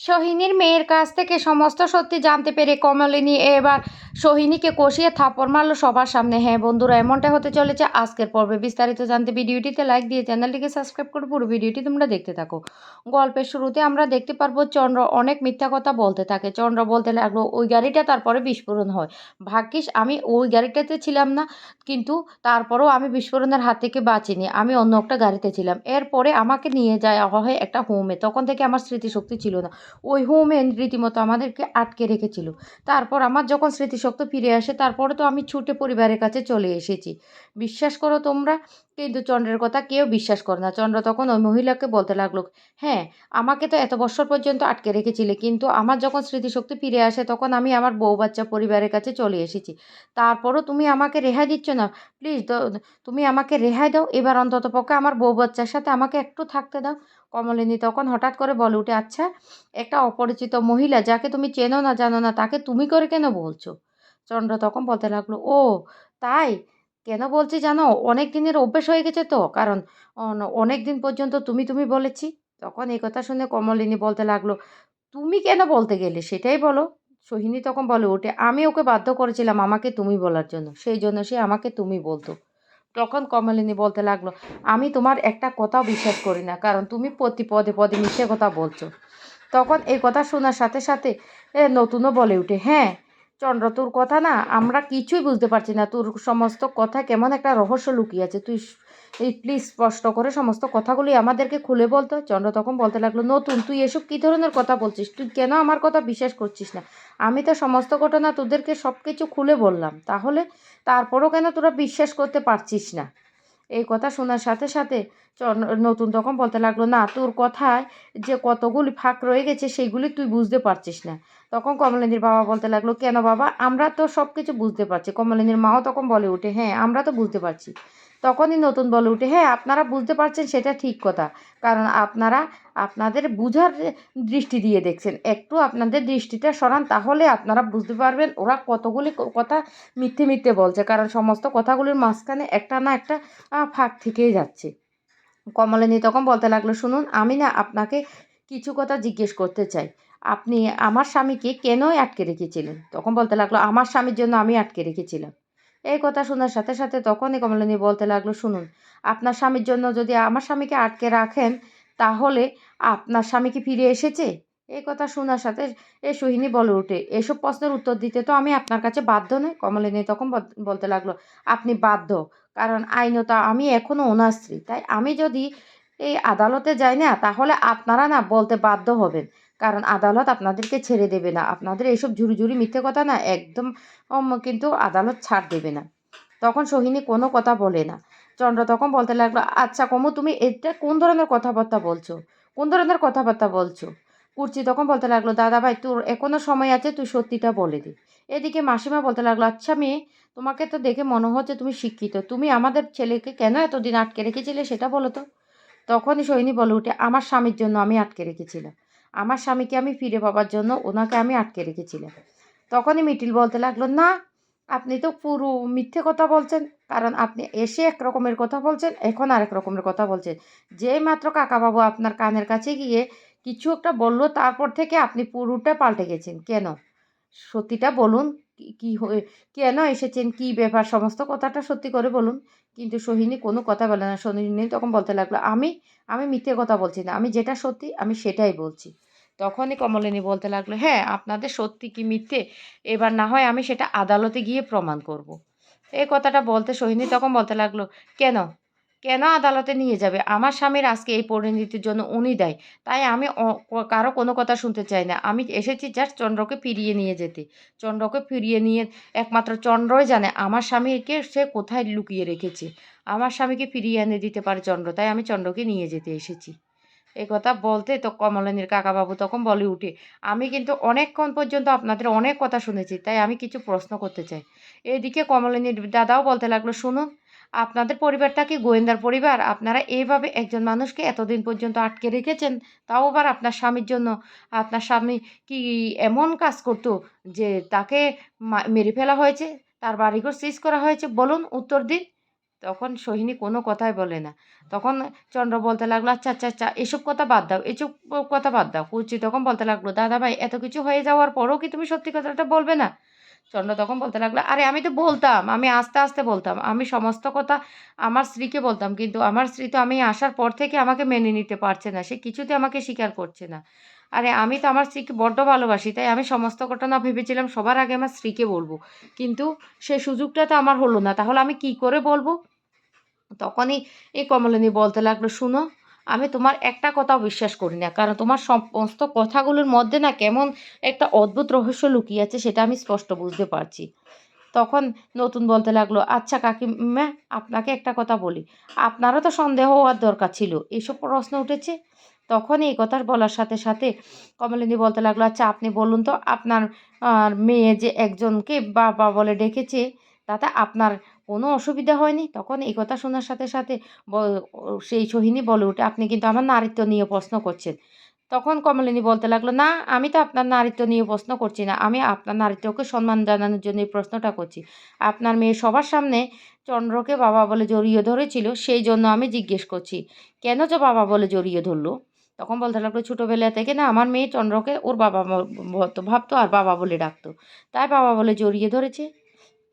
সোহিনীর মেয়ের কাছ থেকে সমস্ত সত্যি জানতে পেরে কমলিনী এবার সোহিনীকে কষিয়ে থাপ্পড় মারলো সবার সামনে। হ্যাঁ বন্ধুরা, এমনটা হতে চলেছে আজকের পর্বে। বিস্তারিত জানতে ভিডিওটিতে লাইক দিয়ে চ্যানেলটিকে সাবস্ক্রাইব করে পুরো ভিডিওটি তোমরা দেখতে থাকো। গল্পের শুরুতে আমরা দেখতে পারব চন্দ্র অনেক মিথ্যা কথা বলতে থাকে। চন্দ্র বলতে লাগল, ওই গাড়িটা তারপরে বিস্ফোরণ হয়। ভাগ্যিস, আমি ওই গাড়িটাতে ছিলাম না, কিন্তু তারপরেও আমি বিস্ফোরণের হাত থেকে বাঁচিনি। আমি অন্য একটা গাড়িতে ছিলাম। এরপরে আমাকে নিয়ে যাওয়া হয় একটা হোমে তখন থেকে আমার স্মৃতিশক্তি ছিল না। ওই হোমেন রীতিমতো আমাদেরকে আটকে রেখেছিল। তারপর আমার যখন স্মৃতিশক্তি ফিরে আসে, তারপরে তো আমি ছুটে পরিবারের কাছে চলে এসেছি। বিশ্বাস করো তোমরা? কিন্তু চন্দ্রের কথা কেউ বিশ্বাস করে না। চন্দ্র তখন ওই মহিলাকে বলতে লাগল হ্যাঁ আমাকে তো এত বছর পর্যন্ত আটকে রেখেছিলে, কিন্তু আমার যখন স্মৃতিশক্তি ফিরে আসে, তখন আমি আমার বউ বাচ্চা পরিবারের কাছে চলে এসেছি। তারপরও তুমি আমাকে রেহাই দিচ্ছ না? প্লিজ তুমি আমাকে রেহাই দাও। এবার অন্তত পক্ষে আমার বউ বাচ্চার সাথে আমাকে একটু থাকতে দাও। কমলিনী তখন হঠাৎ করে বলে উঠে আচ্ছা একটা অপরিচিত মহিলা যাকে তুমি চেনো না, জানো না, তাকে তুমি করে কেন বলছো? চন্দ্র তখন বলতে লাগল, ও, তাই? কেন বলছি জানো? অনেক দিনের অভ্যেস হয়ে গেছে তো। কারণ অনেক দিন পর্যন্ত তুমি তুমি বলেছি। তখন এই কথা শুনে কমলিনী বলতে লাগল, তুমি কেন বলতে গেলে? সেটাই বলো। সোহিনী তখন বলে ওঠে আমি ওকে বাধ্য করেছিলাম আমাকে তুমি বলার জন্য। সেই জন্য সে আমাকে তুমি বলতো। তখন কমলিনী বলতে লাগল, আমি তোমার একটা কথাও বিশ্বাস করি না, কারণ তুমি প্রতি পদে পদে মিথ্যে কথা বলছো। তখন এই কথা শোনার সাথে সাথে নতুনও বলে উঠে হ্যাঁ চন্দ্র তোর কথা না, আমরা কিছুই বুঝতে পারছি না। তোর সমস্ত কথা কেমন একটা রহস্য লুকিয়ে আছে। তুই এই প্লিজ স্পষ্ট করে সমস্ত কথাগুলি আমাদেরকে খুলে বলতো। চন্দ্র তখন বলতে লাগল, নতুন, তুই এসব কী ধরনের কথা বলছিস? তুই কেন আমার কথা বিশ্বাস করছিস না? আমি তো সমস্ত ঘটনা তোদেরকে সব কিছু খুলে বললাম। তাহলে তারপরও কেন তোরা বিশ্বাস করতে পারছিস না? এই কথা শোনার সাথে সাথে নতুন তখন বলতে লাগল, না, তোর কথায় যে কতগুলি ফাঁক রয়ে গেছে সেইগুলি তুই বুঝতে পারছিস না। তখন কমলিনীর বাবা বলতে লাগল, কেন বাবা? আমরা তো সব কিছু বুঝতে পারছি। কমলিনীর মাও তখন বলে ওঠে হ্যাঁ আমরা তো বুঝতে পারছি। তখনই নতুন বলে উঠে। হ্যাঁ আপনারা বুঝতে পারছেন সেটা ঠিক কথা। কারণ আপনারা আপনাদের বুঝার দৃষ্টি দিয়ে দেখছেন। একটু আপনাদের দৃষ্টিটা সরান, তাহলে আপনারা বুঝতে পারবেন ওরা কতগুলি কথা মিথ্যে মিথ্যে বলছে। কারণ সমস্ত কথাগুলির মাঝখানে একটা না একটা ফাঁক থেকেই যাচ্ছে। কমলিনী তখন বলতে লাগল, শুনুন, আমি না আপনাকে কিছু কথা জিজ্ঞেস করতে চাই। আপনি আমার স্বামীকে কেনই আটকে রেখেছিলেন? তখন বলতে লাগল, আমার স্বামীর জন্য আমি আটকে রেখেছিলাম। এই কথা শোনার সাথে সাথে তখনই কমলিনী বলতে লাগল, শুনুন, আপনার স্বামীর জন্য যদি আমার স্বামীকে আটকে রাখেন, তাহলে আপনার স্বামী কি ফিরে এসেছে? এই কথা শোনার সাথে এ সোহিনী বলে উঠে এসব প্রশ্নের উত্তর দিতে তো আমি আপনার কাছে বাধ্য নই, কমলিনী তখন বলতে লাগল, আপনি বাধ্য, কারণ আইনত আমি এখনও ওনার তাই আমি যদি এই আদালতে যাই না, তাহলে আপনারা না বলতে বাধ্য হবেন। কারণ আদালত আপনাদেরকে ছেড়ে দেবে না। আপনাদের এইসব ঝুড়ি ঝুড়ি মিথ্যে কথা না, একদম কিন্তু আদালত ছাড় দেবে না। তখন সোহিনী কোনো কথা বলে না। চন্দ্র তখন বলতে লাগল আচ্ছা কমু, তুমি এটা কোন ধরনের কথাবার্তা বলছো? কোন ধরনের কথাবার্তা বলছো? কুর্চি তখন বলতে লাগল, দাদা ভাই, তোর এখনও সময় আছে, তুই সত্যিটা বলে দি। এদিকে মাসিমা বলতে লাগল আচ্ছা মেয়ে, তোমাকে তো দেখে মনে হচ্ছে তুমি শিক্ষিত। তুমি আমাদের ছেলেকে কেন এতদিন আটকে রেখেছিলে সেটা বলো তো? তখনই সৈনী বলে উঠে, আমার স্বামীর জন্য আমি আটকে রেখেছিলাম। আমার স্বামীকে আমি ফিরে পাবার জন্য ওনাকে আমি আটকে রেখেছিলাম। তখনই মিটিল বলতে লাগল, না, আপনি তো পুরো মিথ্যে কথা বলছেন, কারণ আপনি এসে এক রকমের কথা বলছেন, এখন আরেক রকমের কথা বলছেন। যেই মাত্র কাকাবাবু আপনার কানের কাছে গিয়ে কিছু একটা বলল, তারপর থেকে আপনি পুরোটা পাল্টে গেছেন, কেন? সত্যিটা বলুন, কি কেন এসেছেন, কি ব্যাপার, সমস্ত কথাটা সত্যি করে বলুন। কিন্তু সোহিনী কোনো কথা বলে না। সোহিনী তখন বলতে লাগল, আমি আমি মিথ্যে কথা বলছি না। আমি যেটা সত্যি, আমি সেটাই বলছি। তখনই কমলিনী বলতে লাগল হ্যাঁ আপনাদের সত্যি কি মিথ্যে? এবার না হয় আমি সেটা আদালতে গিয়ে প্রমাণ করব। এই কথাটা বলতে সোহিনী তখন বলতে লাগল, কেন? কেন আদালতে নিয়ে যাবে? আমার স্বামীর আজকে এই পরিণতির জন্য উনি দেয়। তাই আমি কারও কোনো কথা শুনতে চাই না। আমি এসেছি জাস্ট চন্দ্রকে ফিরিয়ে নিয়ে যেতে। চন্দ্রকে ফিরিয়ে নিয়ে একমাত্র চন্দ্রই জানে আমার স্বামীকে সে কোথায় লুকিয়ে রেখেছে। আমার স্বামীকে ফিরিয়ে এনে দিতে পারে চন্দ্র, তাই আমি চন্দ্রকে নিয়ে যেতে এসেছি। এই কথা বলতে তো কমলিনীর কাকাবাবু তখন বলে উঠে, আমি কিন্তু অনেকক্ষণ পর্যন্ত আপনাদের অনেক কথা শুনেছি, তাই আমি কিছু প্রশ্ন করতে চাই। এদিকে কমলিনীর দাদাও বলতে লাগল, শুনুন আপনাদের পরিবারটা কি গোয়েন্দার পরিবার, আপনারা এইভাবে একজন মানুষকে এতদিন পর্যন্ত আটকে রেখেছেন, তাও আবার আপনার স্বামীর জন্য। আপনার স্বামী কি এমন কাজ করতো যে তাকে মেরে ফেলা হয়েছে, তার বাড়িঘর সিজ করা হয়েছে, বলুন উত্তর দিন। তখন সোহিনী কোনো কথাই বলে না। তখন চন্দ্র বলতে লাগল আচ্ছা আচ্ছা আচ্ছা এসব কথা বাদ দাও, এসব কথা বাদ দাও। কুচি তখন বলতে লাগল দাদা ভাই এত কিছু হয়ে যাওয়ার পরও কি তুমি সত্যি কথাটা বলবে না? চন্দ্র তখন বলতে লাগল, আরে, আমি তো বলতাম, আমি আস্তে আস্তে বলতাম, আমি সমস্ত কথা আমার স্ত্রীকে বলতাম, কিন্তু আমার স্ত্রী তো আমি আসার পর থেকে আমাকে মেনে নিতে পারছে না, সে কিছুতে আমাকে স্বীকার করছে না। আরে, আমি তো আমার স্ত্রীকে বড্ড ভালোবাসি, তাই আমি সমস্ত ঘটনা ভেবেছিলাম সবার আগে আমার স্ত্রীকে বলব, কিন্তু সে সুযোগটা তো আমার হলো না, তাহলে আমি কি করে বলব? তখনই এই কমলিনী বলতে লাগল, শুনো আমি তোমার একটা কথাও বিশ্বাস করি না। কারণ তোমার সমস্ত কথাগুলোর মধ্যে না কেমন একটা অদ্ভুত রহস্য লুকিয়ে আছে সেটা আমি স্পষ্ট বুঝতে পারছি। তখন নতুন বলতে লাগল আচ্ছা কাকিমা, আপনাকে একটা কথা বলি। আপনারও তো সন্দেহ হওয়ার দরকার ছিল। এসব প্রশ্ন উঠেছে? তখন এই কথার বলার সাথে সাথে কমলিনী বলতে লাগল আচ্ছা আপনি বলুন তো, আপনার মেয়ে যে একজনকে বাবা বলে ডেকেছে, তাতে আপনার কোনো অসুবিধা হয়নি। তখন এই কথা শোনার সাথে সাথে সেই সোহিনী বলে উঠে, আপনি কিন্তু আমার নারীত্ব নিয়ে প্রশ্ন করছেন। তখন কমলিনী বলতে লাগল, না, আমি তো আপনার নারীত্ব নিয়ে প্রশ্ন করছি না। আমি আপনার নারীত্বকে সম্মান জানানোর জন্য এই প্রশ্নটা করছি। আপনার মেয়ে সবার সামনে চন্দ্রকে বাবা বলে জড়িয়ে ধরেছিল, সেই জন্য আমি জিজ্ঞেস করছি, কেন যে বাবা বলে জড়িয়ে ধরলো? তখন বলতে লাগল, ছোটোবেলা থেকে না, আমার মেয়ে চন্দ্রকে ওর বাবা ভাবতো আর বাবা বলে ডাকতো। তাই বাবা বলে জড়িয়ে ধরেছে।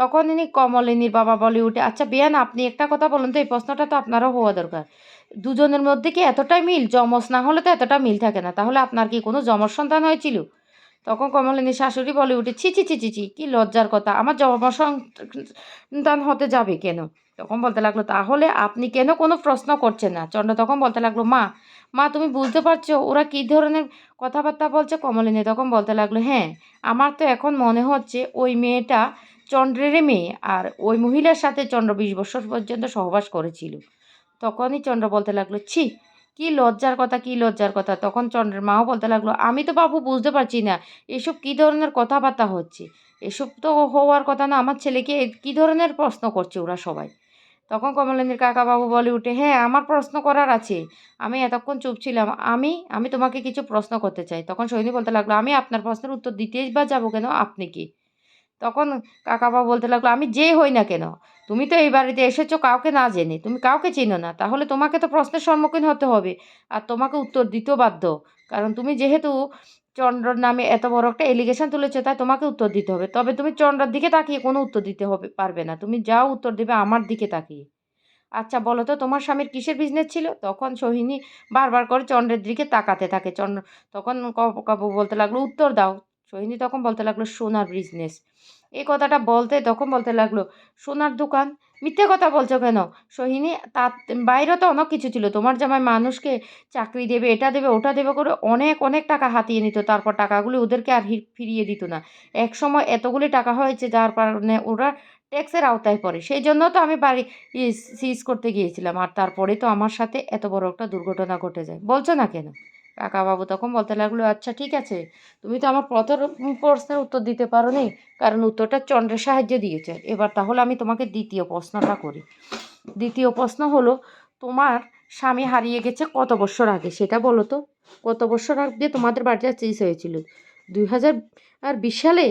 তখন ইনি কমলিনীর বাবা বলে উঠে আচ্ছা বিয়ান, আপনি একটা কথা বলুন তো, এই প্রশ্নটা তো আপনারও হওয়া দরকার। দুজনের মধ্যে কি এতটাই মিল? যমজ না হলে তো এতটা মিল থাকে না। তাহলে আপনার কি কোনো যমজ সন্তান হয়েছিল? তখন কমলিনীর শাশুড়ি বলে উঠে, ছি ছি ছি ছি ছি, কী লজ্জার কথা। আমার যমজ সন্তান হতে যাবে কেন? তখন বলতে লাগল, তাহলে আপনি কেন কোনো প্রশ্ন করছেন না? চন্দ্র তখন বলতে লাগল, মা মা, তুমি বুঝতে পারছ ওরা কী ধরনের কথাবার্তা বলছে কমলিনী? তখন বলতে লাগল হ্যাঁ আমার তো এখন মনে হচ্ছে ওই মেয়েটা চন্দ্রের মেয়ে আর ওই মহিলার সাথে চন্দ্র বিশ বছর পর্যন্ত সহবাস করেছিল। তখনই চন্দ্র বলতে লাগল, ছি, কি লজ্জার কথা, কি লজ্জার কথা? তখন চন্দ্রের মাও বলতে লাগল, আমি তো বাবু বুঝতে পারছি না, এসব কী ধরনের কথাবার্তা হচ্ছে? এসব তো হওয়ার কথা না, আমার ছেলেকে কী ধরনের প্রশ্ন করছে ওরা সবাই? তখন কমলেন্দ্র কাকা বাবু বলে উঠে হ্যাঁ আমার প্রশ্ন করার আছে। আমি এতক্ষণ চুপ ছিলাম। আমি আমি তোমাকে কিছু প্রশ্ন করতে চাই। তখন সৈনী বলতে লাগল, আমি আপনার প্রশ্নের উত্তর দিতেই বা যাব কেন? আপনি কি? তখন কাকাবা বলতে লাগল, আমি যে হই না কেন? তুমি তো এই বাড়িতে এসেছ, কাউকে না জেনে। তুমি কাউকে চিনো না। তাহলে তোমাকে তো প্রশ্নের সম্মুখীন হতে হবে। আর তোমাকে উত্তর দিতেও বাধ্য। কারণ তুমি যেহেতু চন্দ্রর নামে এত বড় একটা এলিগেশন তুলেছে, তাই তোমাকে উত্তর দিতে হবে। তবে তুমি চন্দ্রর দিকে তাকিয়ে কোনো উত্তর দিতে হবে, পারবে না। তুমি যাও, উত্তর দেবে আমার দিকে তাকিয়ে। আচ্ছা বলো তো, তোমার স্বামীর কিসের বিজনেস ছিল? তখন সোহিনী বারবার করে চন্দ্রের দিকে তাকাতে থাকে। চন্দ্র তখন কাবু বলতে লাগল, উত্তর দাও। সোহিনী তখন বলতে লাগল, সোনার বিজনেস এই কথাটা বলতে তখন বলতে লাগল, সোনার দোকান? মিথ্যে কথা বলছো কেন? সোহিনী, তার বাইরে তো অনেক কিছু ছিল। তোমার জামাই মানুষকে চাকরি দেবে, এটা দেবে, ওটা দেবে করে অনেক অনেক টাকা হাতিয়ে নিত। তারপর টাকাগুলি ওদেরকে আর ফিরিয়ে দিত না। এক সময় এতগুলি টাকা হয়েছে যার কারণে ওরা ট্যাক্সের আওতায় পড়ে। সেই জন্য তো আমি বাড়ি সিজ করতে গিয়েছিলাম। আর তারপরে তো আমার সাথে এত বড় একটা দুর্ঘটনা ঘটে যায়। বলছো না কেন? কাকাবাবু তখন বলতে লাগল আচ্ছা ঠিক আছে। তুমি তো আমার প্রথম প্রশ্নের উত্তর দিতে পারো নি কারণ উত্তরটা চন্দ্রের সাহায্যে দিয়েছে। এবার তাহলে আমি তোমাকে দ্বিতীয় প্রশ্নটা করি। দ্বিতীয় প্রশ্ন হলো, তোমার স্বামী হারিয়ে গেছে কত বছর আগে? সেটা বলো তো। কত বছর আগে তোমাদের বাড়িটা চেঞ্জ হয়েছিল? দুই হাজার আর বিশ সালে?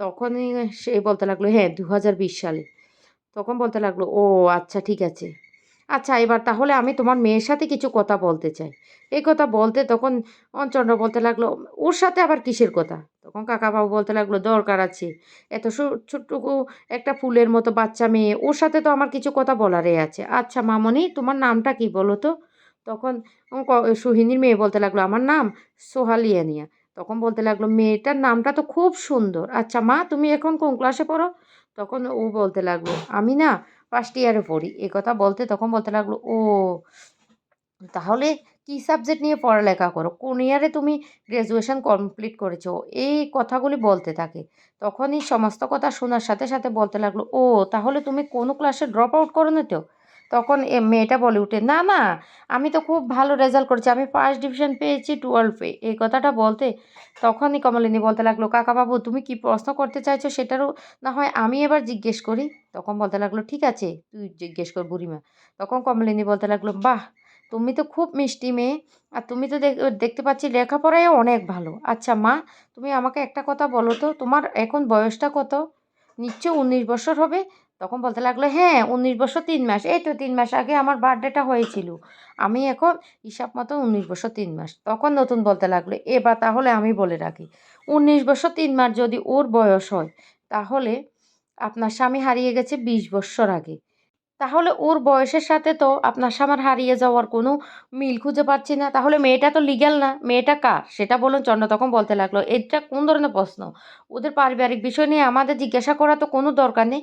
তখনই সে বলতে লাগল হ্যাঁ দু হাজার বিশ সালে। তখন বলতে লাগল, ও আচ্ছা ঠিক আছে। আচ্ছা এবার তাহলে আমি তোমার মেয়ের সাথে কিছু কথা বলতে চাই। এই কথা বলতে তখন চন্দ্র বলতে লাগল, ওর সাথে আবার কিসের কথা? তখন কাকাবাবু বলতে লাগল, দরকার আছে। এত ছোট্টুকু একটা ফুলের মতো বাচ্চা মেয়ে, ওর সাথে তো আমার কিছু কথা বলারই আছে। আচ্ছা মামনি, তোমার নামটা কি বলো তো? তখন সোহিনীর মেয়ে বলতে লাগল, আমার নাম সোহালিয়ানিয়া তখন বলতে লাগল, মেয়েটার নামটা তো খুব সুন্দর। আচ্ছা মা, তুমি এখন কোন ক্লাসে পড়ো? তখন ও বলতে লাগল, আমি না ফার্স্ট ইয়ারে পড়ি। এ কথা বলতে তখন বলতে লাগল, ও, তাহলে কি সাবজেক্ট নিয়ে পড়ালেখা করো? কোন ইয়ারে তুমি গ্র্যাজুয়েশন কমপ্লিট করেছ? এই কথাগুলি বলতে থাকে। তখনই সমস্ত কথা শোনার সাথে সাথে বলতে লাগল, ও, তাহলে তুমি কোনো ক্লাসে ড্রপ আউট করো না তো? তখন এ মেয়েটা বলে উঠে, না না, আমি তো খুব ভালো রেজাল্ট করেছি। আমি ফার্স্ট ডিভিশন পেয়েছি টুয়েলভে এই কথাটা বলতে তখনই কমলিনী বলতে লাগল কাকাবাবু তুমি কি প্রশ্ন করতে চাইছো সেটারও না হয় আমি এবার জিজ্ঞেস করি। তখন বলতে লাগল, ঠিক আছে, তুই জিজ্ঞেস কর বুড়িমা। তখন কমলিনী বলতে লাগল, বাহ, তুমি তো খুব মিষ্টি মেয়ে আর তুমি তো দেখতে পাচ্ছি লেখাপড়ায় অনেক ভালো। আচ্ছা মা, তুমি আমাকে একটা কথা বলো তো, তোমার এখন বয়সটা কত? নিশ্চয় উনিশ বছর হবে। তখন বলতে লাগল হ্যাঁ উনিশ বছর তিন মাস। এই তো তিন মাস আগে আমার বার্থডেটা হয়েছিল। আমি এখন হিসাব মতো উনিশ বছর তিন মাস। তখন নতুন বলতে লাগল, এবার তাহলে আমি বলে রাখি, উনিশ বছর তিন মাস যদি ওর বয়স হয়, তাহলে আপনার স্বামী হারিয়ে গেছে বিশ বছর আগে। তাহলে ওর বয়সের সাথে তো আপনার স্বামীর হারিয়ে যাওয়ার কোনো মিল খুঁজে পাচ্ছি না। তাহলে মেয়েটা তো লিগ্যাল না, মেয়েটা কার? সেটা বলুন চন্দ্র। তখন বলতে লাগল, এটা কোন ধরনের প্রশ্ন? ওদের পারিবারিক বিষয় নিয়ে আমাদের জিজ্ঞাসা করা তো কোনো দরকার নেই।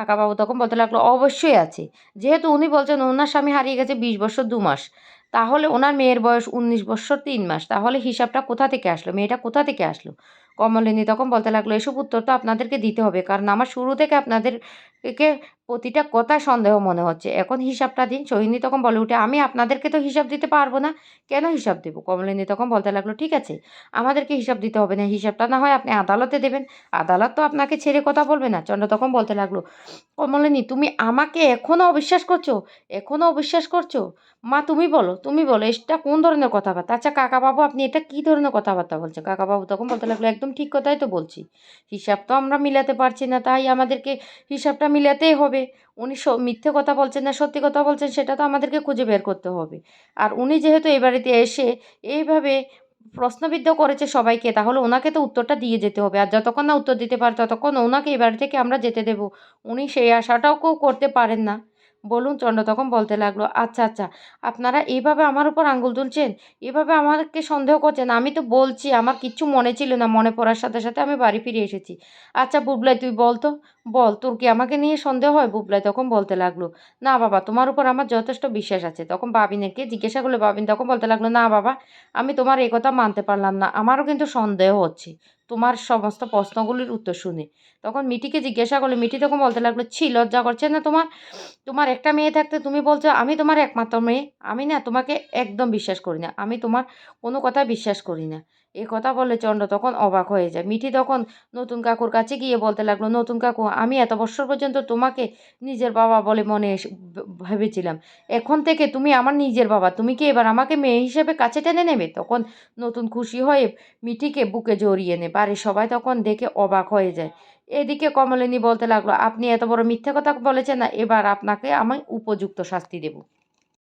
কাকাবাবু তখন বলতে লাগল, অবশ্যই আছে। যেহেতু উনি বলছেন ওনার স্বামী হারিয়ে গেছে বিশ বছর দু মাস, তাহলে ওনার মেয়ের বয়স উনিশ বছর তিন মাস, তাহলে হিসাবটা কোথা থেকে আসলো? মেয়েটা কোথা থেকে আসলো? কমলিনী তখন বলতে লাগল, এসব উত্তর তো আপনাদেরকে দিতে হবে, কারণ আমার শুরু থেকে আপনাদেরকে প্রতিটা কথা সন্দেহ মনে হচ্ছে। এখন হিসাবটা দিন। সোহিনী তখন বলে, উঠে, আমি আপনাদেরকে তো হিসাব দিতে পারব না। কেন হিসাব দেবো? কমলিনী তখন বলতে লাগল, ঠিক আছে, আমাদেরকে হিসাব দিতে হবে না। হিসাবটা না হয় আপনি আদালতে দেবেন। আদালত তো আপনাকে ছেড়ে কথা বলবে না। চন্দ্র তখন বলতে লাগল কমলিনী তুমি আমাকে এখনও অবিশ্বাস করছ? এখনও অবিশ্বাস করছ? মা, তুমি বলো তুমি বলো, এটা কোন ধরনের কথাবার্তা? আচ্ছা কাকাবাবু, আপনি এটা কী ধরনের কথাবার্তা বলছেন? কাকাবাবু তখন বলতে লাগল একদম ঠিক কথাই তো বলছি। হিসাব তো আমরা মিলাতে পারছি না, তাই আমাদেরকে হিসাবটা মিলাতেই হবে। উনি মিথ্যে কথা বলছেন না, সত্যি কথা বলছেন, সেটা তো আমাদেরকে খুঁজে বের করতে হবে। আর উনি যেহেতু এই বাড়িতে এসে এইভাবে প্রশ্নবিদ্ধ করেছে সবাইকে, তাহলে ওনাকে তো উত্তরটা দিয়ে যেতে হবে। আর যতক্ষণ না উত্তর দিতে পারে, ততক্ষণ ওনাকে এই বাড়ি থেকে আমরা যেতে দেবো। উনি সেই আশাটাও কেউ করতে পারেন না। বলুন চন্দ্র তখন বলতে লাগল আচ্ছা আচ্ছা আপনারা এইভাবে আমার উপর আঙ্গুল তুলছেন? এভাবে আমাকে সন্দেহ করছেন? আমি তো বলছি, আমার কিচ্ছু মনে ছিল না, মনে পড়ার সাথে সাথে আমি বাড়ি ফিরে এসেছি। আচ্ছা বুবলাই, তুই বল তো, বল, তোর কি আমাকে নিয়ে সন্দেহ হয়? বুবলাই তখন বলতে লাগল, না বাবা, তোমার উপর আমার যথেষ্ট বিশ্বাস আছে। তখন বাবিনকে জিজ্ঞাসা করলে বাবিন তখন বলতে লাগল, না বাবা, আমি তোমার এই কথা মানতে পারলাম না, আমারও কিন্তু সন্দেহ হচ্ছে। তোমার সমস্ত প্রশ্নগুলির উত্তর শুনে। তখন মিটিকে জিজ্ঞাসা করলে মিটি তখন বলতে লাগল, ছি, লজ্জা করছে না তোমার? তোমার একটা মেয়ে থাকতে তুমি বলছো, আমি তোমার একমাত্র মেয়ে? আমি না তোমাকে একদম বিশ্বাস করি না। আমি তোমার কোনো কথা বিশ্বাস করি না। এ কথা বলে চন্দ্র তখন অবাক হয়ে যায়। মিঠি তখন নতুন কাকুর কাছে গিয়ে বলতে লাগল, নতুন কাকু, আমি এত বছর পর্যন্ত তোমাকে নিজের বাবা বলে মনে ভেবেছিলাম। এখন থেকে তুমি আমার নিজের বাবা। তুমি কি এবার আমাকে মেয়ে হিসেবে কাছে টেনে নেবে? তখন নতুন খুশি হয়ে মিঠিকে বুকে জড়িয়ে নেয়। বাড়ির সবাই তখন দেখে অবাক হয়ে যায়। এদিকে কমলিনী বলতে লাগল, আপনি এত বড় মিথ্যে কথা বলেছেন না, এবার আপনাকে আমি উপযুক্ত শাস্তি দেব।